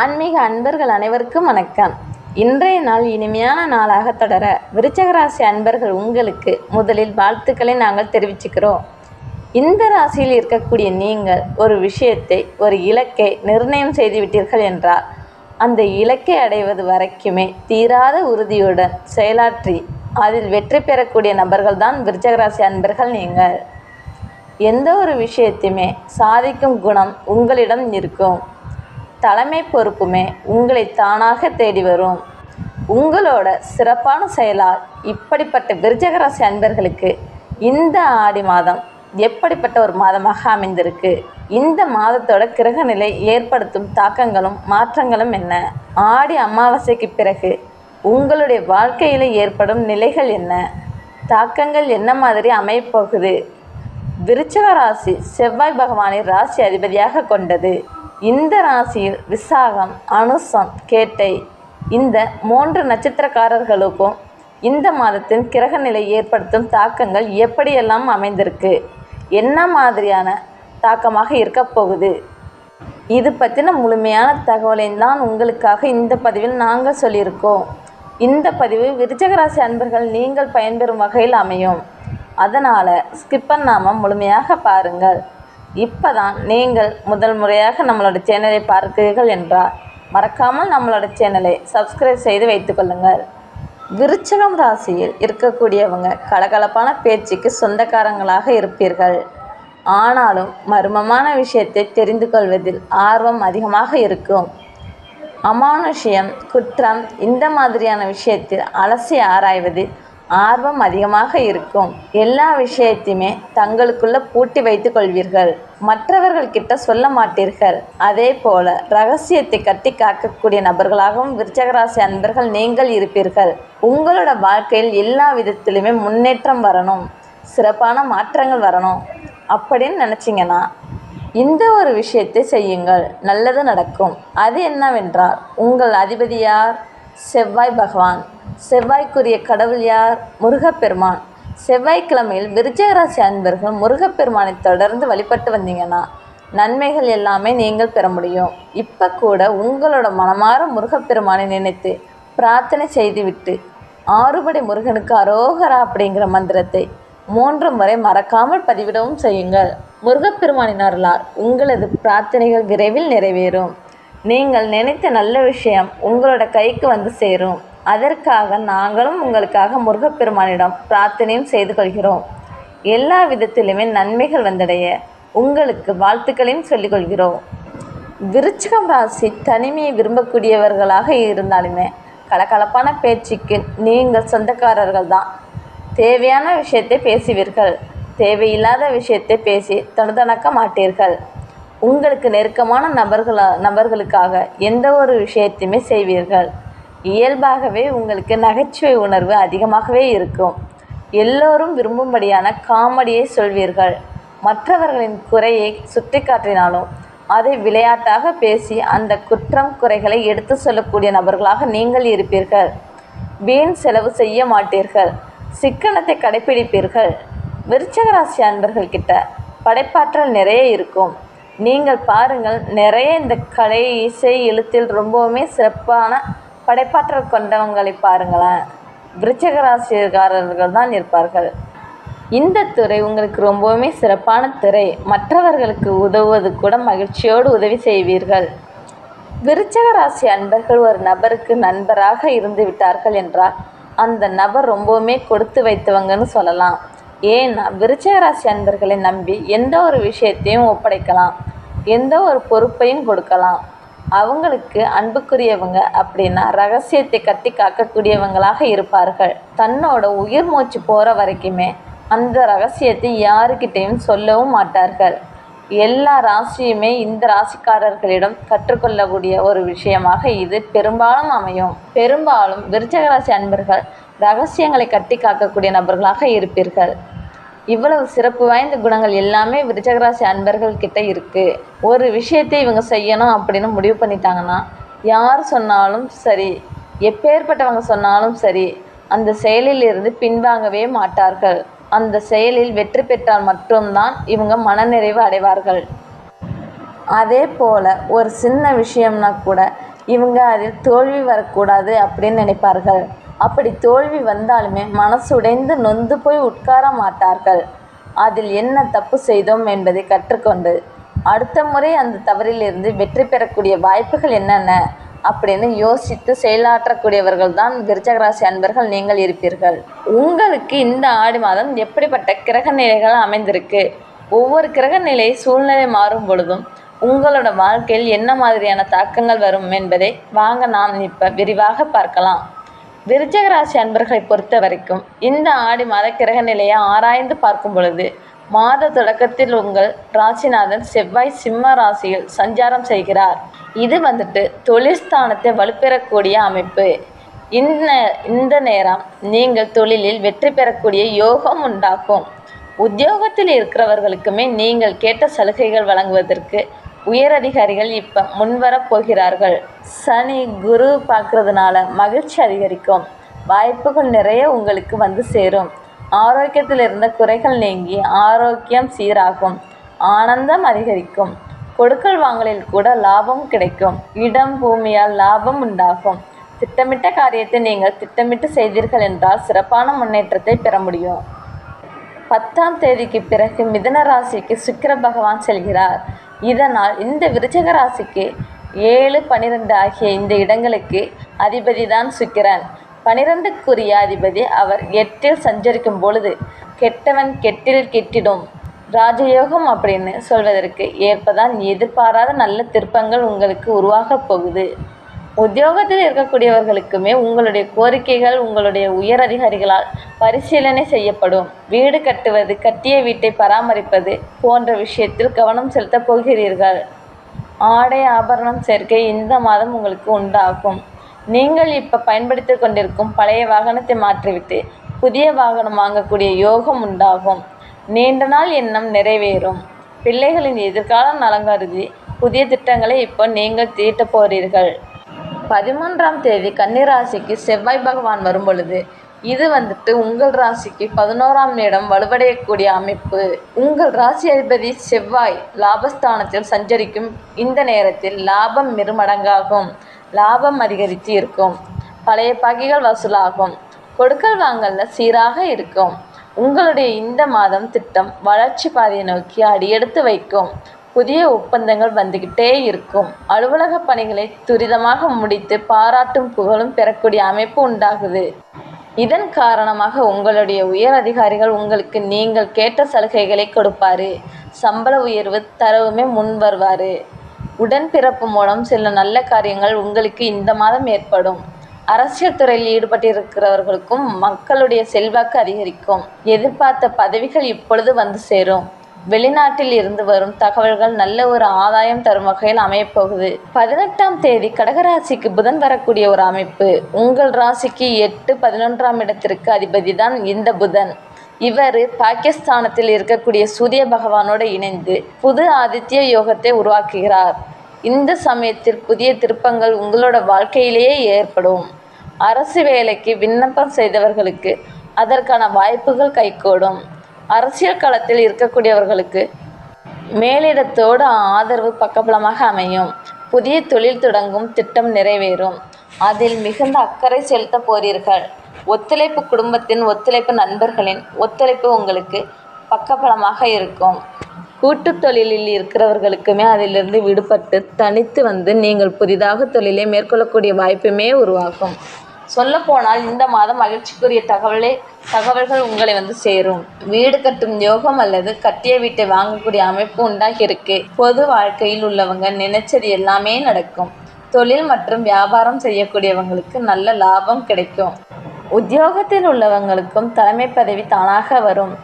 ஆன்மீக அன்பர்கள் அனைவருக்கும் வணக்கம். இன்றைய நாள் இனிமையான நாளாக தொடர விருச்சக ராசி அன்பர்கள் உங்களுக்கு முதலில் வாழ்த்துக்களை நாங்கள் தெரிவிச்சுக்கிறோம். இந்த ராசியில் இருக்கக்கூடிய நீங்கள் ஒரு விஷயத்தை ஒரு இலக்கை நிர்ணயம் செய்துவிட்டீர்கள் என்றால் அந்த இலக்கை அடைவது வரைக்குமே தீராத உறுதியுடன் செயலாற்றி அதில் வெற்றி பெறக்கூடிய நபர்கள் தான் விருச்சகராசி அன்பர்கள் நீங்கள். எந்த ஒரு விஷயத்தையுமே சாதிக்கும் குணம் உங்களிடம் இருக்கும். தலைமை பொறுப்புமே உங்களை தானாக தேடி வரும். உங்களோட சிறப்பான செயலால் இப்படிப்பட்ட விருச்சகராசி அன்பர்களுக்கு இந்த ஆடி மாதம் எப்படிப்பட்ட ஒரு மாதமாக அமைந்திருக்கு? இந்த மாதத்தோட கிரகநிலை ஏற்படுத்தும் தாக்கங்களும் மாற்றங்களும் என்ன? ஆடி அமாவாசைக்கு பிறகு உங்களுடைய வாழ்க்கையில் ஏற்படும் நிலைகள் என்ன? தாக்கங்கள் என்ன மாதிரி அமையப்போகுது? விருச்சக ராசி செவ்வாய் பகவானை ராசி அதிபதியாக கொண்டது. இந்த ராசியில் விசாகம் அனுசம் கேட்டை இந்த மூன்று நட்சத்திரக்காரர்களுக்கும் இந்த மாதத்தின் கிரகநிலை ஏற்படுத்தும் தாக்கங்கள் எப்படியெல்லாம் அமைந்திருக்கு? என்ன மாதிரியான தாக்கமாக இருக்க போகுது? இது பற்றின முழுமையான தகவலை தான் உங்களுக்காக இந்த பதிவில் நாங்கள் சொல்லியிருக்கோம். இந்த பதிவு விருச்சக ராசி அன்பர்கள் நீங்கள் பயன்பெறும் வகையில் அமையும். அதனால் ஸ்கிப்பர் நாமம் முழுமையாக பாருங்கள். இப்போ தான் நீங்கள் முதல் முறையாக நம்மளோட சேனலை பார்க்கிறீர்கள் என்றால் மறக்காமல் நம்மளோட சேனலை சப்ஸ்கிரைப் செய்து வைத்துக்கொள்ளுங்கள் விருச்சகம் ராசியில் இருக்கக்கூடியவங்க கலகலப்பான பேச்சுக்கு சொந்தக்காரங்களாக இருப்பீர்கள். ஆனாலும் மர்மமான விஷயத்தை தெரிந்து கொள்வதில் ஆர்வம் அதிகமாக இருக்கும். அமானுஷ்யம் குற்றம் இந்த மாதிரியான விஷயத்தில் அலசி ஆராய்வதில் ஆர்வம் அதிகமாக இருக்கும். எல்லா விஷயத்தையுமே தங்களுக்குள்ள பூட்டி வைத்து கொள்வீர்கள். மற்றவர்கள் கிட்ட சொல்ல மாட்டீர்கள். அதே போல ரகசியத்தை கட்டி காக்கக்கூடிய நபர்களாகவும் விருச்சகராசி அன்பர்கள் நீங்கள் இருப்பீர்கள். உங்களோட வாழ்க்கையில் எல்லா விதத்திலுமே முன்னேற்றம் வரணும். சிறப்பான மாற்றங்கள் வரணும். அப்படின்னு நினச்சிங்கன்னா இந்த ஒரு விஷயத்தை செய்யுங்கள். நல்லது நடக்கும். அது என்னவென்றால் உங்கள் அதிபதியார் செவ்வாய் பகவான். செவ்வாய்க்குரிய கடவுள் யார்? முருகப்பெருமான். செவ்வாய்க்கிழமையில் விருச்சகராசி அன்பர்கள் முருகப்பெருமானை தொடர்ந்து வழிபட்டு வந்தீங்கன்னா நன்மைகள் எல்லாமே நீங்கள் பெற முடியும். இப்போ கூட உங்களோட மனமாற முருகப்பெருமானை நினைத்து பிரார்த்தனை செய்துவிட்டு ஆறுபடை முருகனுக்கு அரோகரா அப்படிங்கிற மந்திரத்தை மூன்று முறை மறக்காமல் பதிவிடவும் செய்யுங்கள். முருகப்பெருமானின் அருளால் உங்களது பிரார்த்தனைகள் விரைவில் நிறைவேறும். நீங்கள் நினைத்த நல்ல விஷயம் உங்களோட கைக்கு வந்து சேரும். அதற்காக நாங்களும் உங்களுக்காக முருகப்பெருமானிடம் பிரார்த்தனையும் செய்து கொள்கிறோம். எல்லா விதத்திலுமே நன்மைகள் வந்தடைய உங்களுக்கு வாழ்த்துக்களையும் சொல்லிக்கொள்கிறோம் விருச்சிகம் ராசி தனிமையை விரும்பக்கூடியவர்களாக இருந்தாலுமே கலகலப்பான பேச்சுக்கு நீங்கள் சொந்தக்காரர்கள் தான். தேவையான விஷயத்தை பேசுவீர்கள். தேவையில்லாத விஷயத்தை பேசி தனுதணக்க மாட்டீர்கள். உங்களுக்கு நெருக்கமான நபர்களா நபர்களுக்காக எந்த ஒரு விஷயத்தையுமே செய்வீர்கள். இயல்பாகவே உங்களுக்கு நகைச்சுவை உணர்வு அதிகமாகவே இருக்கும். எல்லோரும் விரும்பும்படியான காமெடியை சொல்வீர்கள். மற்றவர்களின் குறையை சுட்டி காட்டினாலும் அதை விளையாட்டாக பேசி அந்த குற்றம் குறைகளை எடுத்து சொல்லக்கூடிய நபர்களாக நீங்கள் இருப்பீர்கள். வீண் செலவு செய்ய மாட்டீர்கள். சிக்கனத்தை கடைப்பிடிப்பீர்கள். விருச்சக ராசி அன்பர்கள்கிட்ட படைப்பாற்றல் நிறைய இருக்கும். நீங்கள் பாருங்கள் நிறைய இந்த கலை இசை எழுத்தில் ரொம்பவுமே சிறப்பான படைப்பாற்றல் கொண்டவங்களை பாருங்களேன். விருச்சக ராசிக்காரர்கள் தான் இருப்பார்கள். இந்த துறை உங்களுக்கு ரொம்பவுமே சிறப்பான துறை. மற்றவர்களுக்கு உதவுவது கூட மகிழ்ச்சியோடு உதவி செய்வீர்கள். விருச்சக ராசி அன்பர்கள் ஒரு நபருக்கு நண்பராக இருந்து விட்டார்கள் என்றால் அந்த நபர் ரொம்பவுமே கொடுத்து வைத்தவங்கன்னு சொல்லலாம். ஏன்னா விருச்சக ராசி அன்பர்களை நம்பி எந்த ஒரு விஷயத்தையும் ஒப்படைக்கலாம். எந்த ஒரு பொறுப்பையும் கொடுக்கலாம். அவங்களுக்கு அன்புக்குரியவங்க அப்படின்னா ரகசியத்தை கட்டி காக்கக்கூடியவங்களாக இருப்பார்கள். தன்னோட உயிர் மூச்சு போகிற வரைக்குமே அந்த ரகசியத்தை யாருக்கிட்டேயும் சொல்லவும் மாட்டார்கள். எல்லா ராசியுமே இந்த ராசிக்காரர்களிடம் கற்றுக்கொள்ளக்கூடிய ஒரு விஷயமாக இது பெரும்பாலும் அமையும். பெரும்பாலும் விருச்சக ராசி அன்பர்கள் ரகசியங்களை கட்டி காக்கக்கூடிய நபர்களாக இருப்பீர்கள். இவ்வளவு சிறப்பு வாய்ந்த குணங்கள் எல்லாமே விருச்சகராசி அன்பர்கள் கிட்ட இருக்குது ஒரு விஷயத்தை இவங்க செய்யணும் அப்படின்னு முடிவு பண்ணிட்டாங்கன்னா யார் சொன்னாலும் சரி எப்பேற்பட்டவங்க சொன்னாலும் சரி அந்த செயலில் இருந்து பின்வாங்கவே மாட்டார்கள். அந்த செயலில் வெற்றி பெற்றால் மட்டும்தான் இவங்க மனநிறைவு அடைவார்கள். அதே போல் ஒரு சின்ன விஷயம்னா கூட இவங்க அதில் தோல்வி வரக்கூடாது அப்படின்னு நினைப்பார்கள். அப்படி தோல்வி வந்தாலுமே மனசுடைந்து நொந்து போய் உட்கார மாட்டார்கள். அதில் என்ன தப்பு செய்தோம் என்பதை கற்றுக்கொண்டு அடுத்த முறை அந்த தவறிலிருந்து வெற்றி பெறக்கூடிய வாய்ப்புகள் என்னென்ன? அப்படின்னு யோசித்து செயலாற்றக்கூடியவர்கள் தான் விருச்சகராசி அன்பர்கள் நீங்கள் இருப்பீர்கள். உங்களுக்கு இந்த ஆடி மாதம் எப்படிப்பட்ட கிரக நிலைகள் அமைந்திருக்கு? ஒவ்வொரு கிரக நிலை சூழ்நிலை மாறும் பொழுதும் உங்களோட வாழ்க்கையில் என்ன மாதிரியான தாக்கங்கள் வரும் என்பதை வாங்க நாம் இப்போ விரிவாக பார்க்கலாம். விருச்சகராசி அன்பர்களை பொறுத்த வரைக்கும் இந்த ஆடி மாத கிரக நிலையை ஆராய்ந்து பார்க்கும் பொழுது மாத தொடக்கத்தில் உங்கள் ராசிநாதன் செவ்வாய் சிம்ம ராசியில் சஞ்சாரம் செய்கிறார். இது வந்துட்டு தொழிற்ஸ்தானத்தை வலுப்பெறக்கூடிய அமைப்பு. இந்த இந்த நேரம் நீங்கள் தொழிலில் வெற்றி பெறக்கூடிய யோகம் உண்டாகும் உத்தியோகத்தில் இருக்கிறவர்களுக்குமே நீங்கள் கேட்ட சலுகைகள் வழங்குவதற்கு உயரதிகாரிகள் இப்போ முன்வரப் போகிறார்கள். சனி குரு பார்க்குறதுனால மகிழ்ச்சி அதிகரிக்கும். வாய்ப்புகள் நிறைய உங்களுக்கு வந்து சேரும். ஆரோக்கியத்தில் இருந்த குறைகள் நீங்கி ஆரோக்கியம் சீராகும். ஆனந்தம் அதிகரிக்கும். கொடுக்கல் வாங்கலில் கூட லாபம் கிடைக்கும். இடம் பூமியால் லாபம் உண்டாகும். திட்டமிட்ட காரியத்தை நீங்கள் திட்டமிட்டு செய்தீர்கள் என்றால் சிறப்பான முன்னேற்றத்தை பெற முடியும். பத்தாம் தேதிக்கு பிறகு மிதன ராசிக்கு சுக்கிர பகவான் செல்கிறார். இதனால் இந்த விருச்சக ராசிக்கு ஏழு பனிரெண்டு ஆகிய இந்த இடங்களுக்கு அதிபதி தான் சுக்கிரன். பனிரெண்டுக்குரிய அதிபதி அவர் எட்டில் சஞ்சரிக்கும் பொழுது கெட்டவன் கெட்டில் கெட்டிடும். ராஜயோகம் அப்படின்னு சொல்வதற்கு ஏற்பதான் எதிர்பாராத நல்ல திருப்பங்கள் உங்களுக்கு உருவாகப் போகுது. உத்தியோகத்தில் இருக்கக்கூடியவர்களுக்குமே உங்களுடைய கோரிக்கைகள் உங்களுடைய உயர் அதிகாரிகளால் பரிசீலனை செய்யப்படும். வீடு கட்டுவது கட்டிய வீட்டை பராமரிப்பது போன்ற விஷயத்தில் கவனம் செலுத்தப் போகிறீர்கள். ஆடை ஆபரணம் சேர்க்கை இந்த மாதம் உங்களுக்கு உண்டாகும். நீங்கள் இப்போ பயன்படுத்தி கொண்டிருக்கும் பழைய வாகனத்தை மாற்றிவிட்டு புதிய வாகனம் வாங்கக்கூடிய யோகம் உண்டாகும். நீண்ட நாள் எண்ணம் நிறைவேறும். பிள்ளைகளின் எதிர்காலம் நலங்கருதி புதிய திட்டங்களை இப்போ நீங்கள் தீட்ட போகிறீர்கள் பதிமூன்றாம் தேதி கன்னிராசிக்கு செவ்வாய் பகவான் வரும் பொழுது இது வந்துட்டு உங்கள் ராசிக்கு பதினோராம் இடம் வலுவடையக்கூடிய அமைப்பு. உங்கள் ராசி அதிபதி செவ்வாய் லாபஸ்தானத்தில் சஞ்சரிக்கும் இந்த நேரத்தில் லாபம் மிருமடங்காகும். லாபம் அதிகரித்து இருக்கும். பழைய பகைகள் வசூலாகும். கொடுக்கல் வாங்கல்ல சீராக இருக்கும். உங்களுடைய இந்த மாதம் திட்டம் வளர்ச்சி பாதையை நோக்கி அடியெடுத்து வைக்கும். புதிய ஒப்பந்தங்கள் வந்துக்கிட்டே இருக்கும். அலுவலக பணிகளை துரிதமாக முடித்து பாராட்டும் புகழும் பெறக்கூடிய அமைப்பு உண்டாகுது. இதன் காரணமாக உங்களுடைய உயர் அதிகாரிகள் உங்களுக்கு நீங்கள் கேட்ட சலுகைகளை கொடுப்பாரு. சம்பள உயர்வு தரவுமே முன் வருவார். உடன்பிறப்பு மூலம் சில நல்ல காரியங்கள் உங்களுக்கு இந்த மாதம் ஏற்படும். அரசியல் துறையில் ஈடுபட்டிருக்கிறவர்களுக்கும் மக்களுடைய செல்வாக்கு அதிகரிக்கும். எதிர்பார்த்த பதவிகள் இப்பொழுது வந்து சேரும். வெளிநாட்டில் இருந்து வரும் தகவல்கள் நல்ல ஒரு ஆதாயம் தரும் வகையில் அமையப்போகுது. பதினெட்டாம் தேதி கடகராசிக்கு புதன் வரக்கூடிய ஒரு அமைப்பு. உங்கள் ராசிக்கு எட்டு பதினொன்றாம் இடத்திற்கு அதிபதி தான் இந்த புதன். இவர் பாகிஸ்தானத்தில் இருக்கக்கூடிய சூரிய பகவானோடு இணைந்து புது ஆதித்ய யோகத்தை உருவாக்குகிறார். இந்த சமயத்தில் புதிய திருப்பங்கள் உங்களோட வாழ்க்கையிலேயே ஏற்படும். அரசு வேலைக்கு விண்ணப்பம் செய்தவர்களுக்கு அதற்கான வாய்ப்புகள் கைகூடும். அரசியல் களத்தில் இருக்கக்கூடியவர்களுக்கு மேலிடத்தோடு ஆதரவு பக்கபலமாக அமையும். புதிய தொழில் தொடங்கும் திட்டம் நிறைவேறும். அதில் மிகுந்த அக்கறை செலுத்த போறீர்கள். ஒத்துழைப்பு குடும்பத்தின் ஒத்துழைப்பு நண்பர்களின் ஒத்துழைப்பு உங்களுக்கு பக்கபலமாக இருக்கும். கூட்டு தொழிலில் இருக்கிறவர்களுக்குமே அதிலிருந்து விடுபட்டு தனித்து வந்து நீங்கள் புதிதாக தொழிலை மேற்கொள்ளக்கூடிய வாய்ப்புமே உருவாகும். சொல்லப்போனால் இந்த மாதம் மகிழ்ச்சிக்குரிய தகவலே தகவல்கள் உங்களை வந்து சேரும். வீடு கட்டும் யோகம் அல்லது கட்டிய வீட்டை வாங்கக்கூடிய அமைப்பு உண்டாகி இருக்கு பொது வாழ்க்கையில் உள்ளவங்க நினைச்சது எல்லாமே நடக்கும். தொழில் மற்றும் வியாபாரம் செய்யக்கூடியவங்களுக்கு நல்ல லாபம் கிடைக்கும். உத்தியோகத்தில் உள்ளவங்களுக்கும் தலைமை பதவி தானாக வரும்.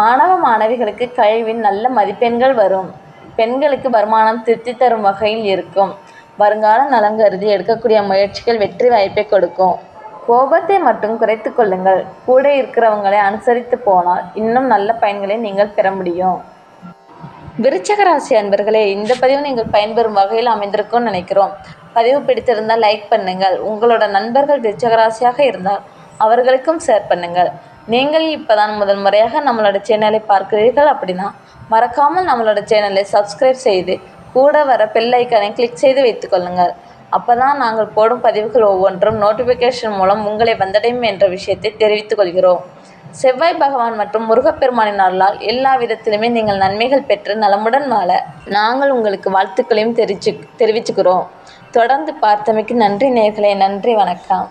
மாணவ மாணவிகளுக்கு கல்வியின் நல்ல மதிப்பெண்கள் வரும். பெண்களுக்கு வருமானம் திருப்தி தரும் வகையில் இருக்கும். வருங்கால நலன் கருதி எடுக்கக்கூடிய முயற்சிகள் வெற்றி வாய்ப்பை கொடுக்கும். கோபத்தை மட்டும் குறைத்து கொள்ளுங்கள். கூட இருக்கிறவங்களை அனுசரித்து போனால் இன்னும் நல்ல பயன்களை நீங்கள் பெற முடியும். விருச்சக ராசி அன்பர்களே இந்த பதிவு நீங்கள் பயன்பெறும் வகையில் அமைந்திருக்கும்னு நினைக்கிறோம். பதிவு பிடித்திருந்தால் லைக் பண்ணுங்கள். உங்களோட நண்பர்கள் விருச்சக ராசியாக இருந்தால் அவர்களுக்கும் ஷேர் பண்ணுங்கள். நீங்கள் இப்போதான் முதல் முறையாக நம்மளோட சேனலை பார்க்கிறீர்கள் அப்படின்னா மறக்காமல் நம்மளோட சேனலை சப்ஸ்கிரைப் செய்து கூட வர பெல் ஐக்கானை கிளிக் செய்து வைத்துக்கொள்ளுங்கள் அப்போ தான் நாங்கள் போடும் பதிவுகள் ஒவ்வொன்றும் நோட்டிஃபிகேஷன் மூலம் உங்களை வந்தடையும் என்ற விஷயத்தை தெரிவித்துக் கொள்கிறோம். செவ்வாய் பகவான் மற்றும் முருகப்பெருமானின் அருளால் எல்லா விதத்திலுமே நீங்கள் நன்மைகள் பெற்று நலமுடன் வாழ நாங்கள் உங்களுக்கு வாழ்த்துக்களையும் தெரிவிச்சு தெரிவிச்சுக்கிறோம். தொடர்ந்து பார்த்தமைக்கு நன்றி நேர்களே நன்றி வணக்கம்.